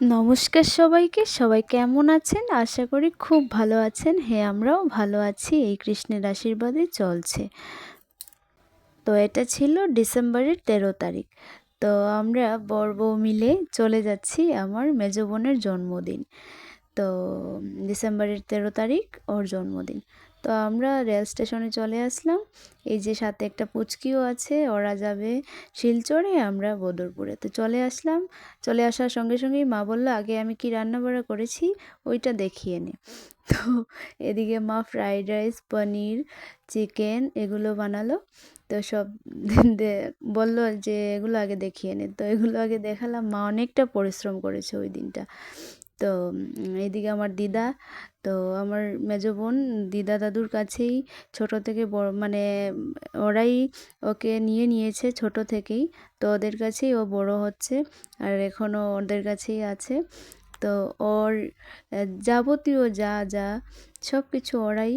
নমস্কার সবাইকে। সবাই কেমন আছেন? আশা করি খুব ভালো আছেন। হ্যাঁ আমরাও ভালো আছি। এই কৃষ্ণের আশীর্বাদে চলছে। তো এটা ছিল ডিসেম্বরের তেরো তারিখ। তো আমরা বর বউ মিলে চলে যাচ্ছি আমার মেজ বোনের জন্মদিন। তো ডিসেম্বরের তেরো তারিখ ওর জন্মদিন। তো আমরা রেল স্টেশনে চলে আসলাম। এই যে সাথে একটা পুচকিও আছে, ওরা যাবে শিলচরে, আমরা বদরপুরে। তো চলে আসলাম। চলে আসার সঙ্গে সঙ্গেই মা বলল, আগে আমি কি রান্না বাড়া করেছি? ওইটা দেখিয়ে নে। তো এদিকে মা ফ্রাইড রাইস, পনির, চিকেন এগুলো বানালো। তো সব বলল যে, এগুলো আগে দেখিয়ে নে। তো এগুলো আগে দেখালাম। মা অনেকটা পরিশ্রম করেছে ওই দিনটা। তো এইদিকে আমার দিদা, তো আমার মেজো বোন, দিদা দাদুর কাছেই ছোট থেকে বড় মানে ওরাই ওকে নিয়ে নিয়েছে ছোট থেকেই, তো ওদের কাছেই ও বড় হচ্ছে আর এখনও ওদের কাছেই আছে। তো ওর যাবতীয় যা যা, সব কিছু ওরাই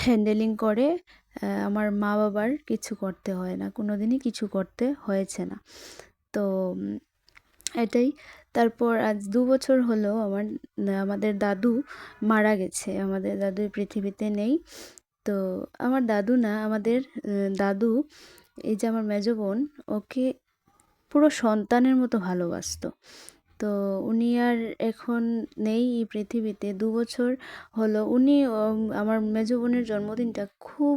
হ্যান্ডেলিং করে আমার মা বাবার কিছু করতে হয় না কোনো দিনই কিছু করতে হয়েছে না। তো এটাই। তারপর আজ দু বছর হলো আমার আমাদের দাদু মারা গেছে। আমাদের দাদু পৃথিবীতে নেই। তো আমার দাদু না, আমাদের দাদু, এই যে আমার মেজ বোন, ওকে পুরো সন্তানের মতো ভালোবাসতো। তো উনি আর এখন নেই এই পৃথিবীতে। দু বছর হলো। উনি আমার মেজ বোনের জন্মদিনটা খুব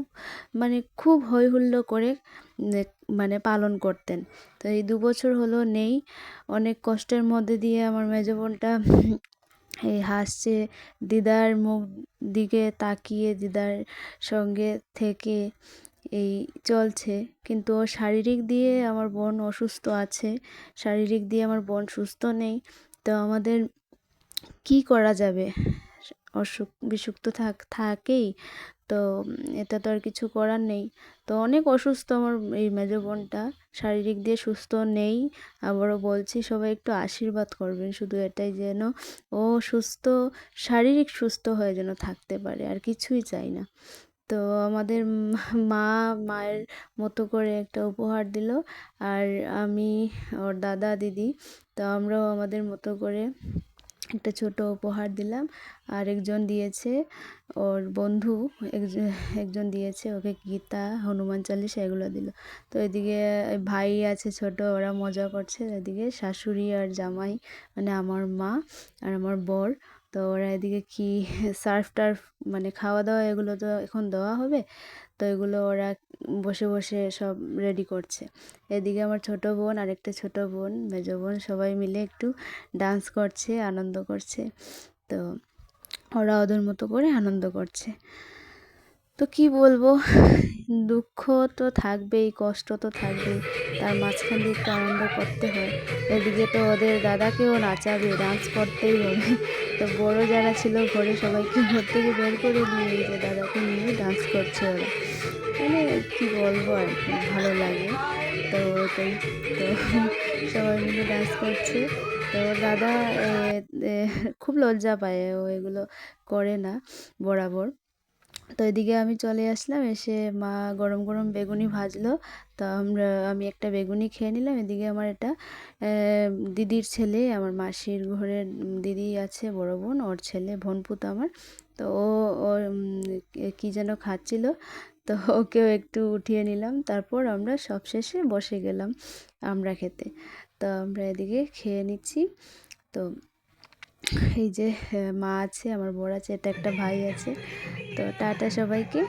মানে খুব হৈ হুল্লো করে মানে পালন করতেন। তো এই দু বছর হলো নেই। অনেক কষ্টের মধ্যে দিয়ে আমার মেজ বোনটা এই হাসছে। দিদার মুখ দিকে তাকিয়ে দিদার সঙ্গে থেকে এই চলছে। কিন্তু ও শারীরিক দিয়ে আমার বোন অসুস্থ আছে, শারীরিক দিয়ে আমার বোন সুস্থ নেই, তো আমাদের কি করা যাবে? অসুখ বিসুখ তো থাক, থাকেই, তো এটা তো আর কিছু করার নেই। তো অনেক অসুস্থ আমার এই মেজো বোনটা, শারীরিক দিয়ে সুস্থ নেই, আবারও বলছি সবাই একটু আশীর্বাদ করবেন, শুধু এটাই যেন ও সুস্থ, শারীরিক সুস্থ হয়ে যেন থাকতে পারে, আর কিছুই চাই না। তো আমাদের মা মায়ের মতো করে একটা উপহার দিল। আর আমি, ওর দাদা, দিদি, তো আমরাও আমাদের মতো করে একটা ছোট উপহার দিলাম। আর একজন দিয়েছে ওর বন্ধু একজন দিয়েছে ওকে গীতা, হনুমান চালিশা এগুলো দিল। তো এদিকে ভাই আছে ছোট, ওরা মজা করছে। এদিকে শাশুড়ি আর জামাই মানে আমার মা আর আমার বর তো ওরা এদিকে কি সার্ফ টার্ফ মানে খাওয়া দাওয়া এগুলো তো এখন দেওয়া হবে। তো এগুলো ওরা বসে বসে সব রেডি করছে। এদিকে আমার ছোট বোন আর একটা ছোট বোন, মেজো বোন সবাই মিলে একটু ডান্স করছে, আনন্দ করছে। তো ওরা ওদের মতো করে আনন্দ করছে। তো কি বলব? দুঃখ তো থাকবেই, কষ্ট তো থাকবেই। তার মাঝখান দিয়ে একটু আনন্দ করতে হয়। এদিকে তো ওদের দাদাকেও নাচাবে ডান্স করতেই হবে। তো বড় যারা ছিল ঘরে সবাইকে ঘর থেকে বের করে দিয়ে যে দাদাকে নিয়ে ডান্স করছে ওরা। মানে কী বলব আর কি, ভালো লাগে। তো ওটাই তো সবাই মিলে ডান্স করছে। তো দাদা খুব লজ্জা পায় ও এগুলো করে না, বরাবর। তো এদিকে আমি চলে আসলাম, এসে মা গরম গরম বেগুনি ভাজলো। তো আমরা, আমি একটা বেগুনি খেয়ে নিলাম, এদিকে আমার এটা দিদির ছেলে, আমার মাসির ঘরের দিদি আছে, বড় বোন, ওর ছেলে, ভনপুত আমার। তো ও ওর কী যেন খাচ্ছিল। তো ওকেও একটু উঠিয়ে নিলাম, তারপর আমরা সব শেষে বসে গেলাম আমরা খেতে। তো আমরা এদিকে খেয়ে নিচ্ছি। তো এই যে মা আছে, আমার বড় আছে, এটা একটা ভাই আছে। তো টাটা সবাইকে।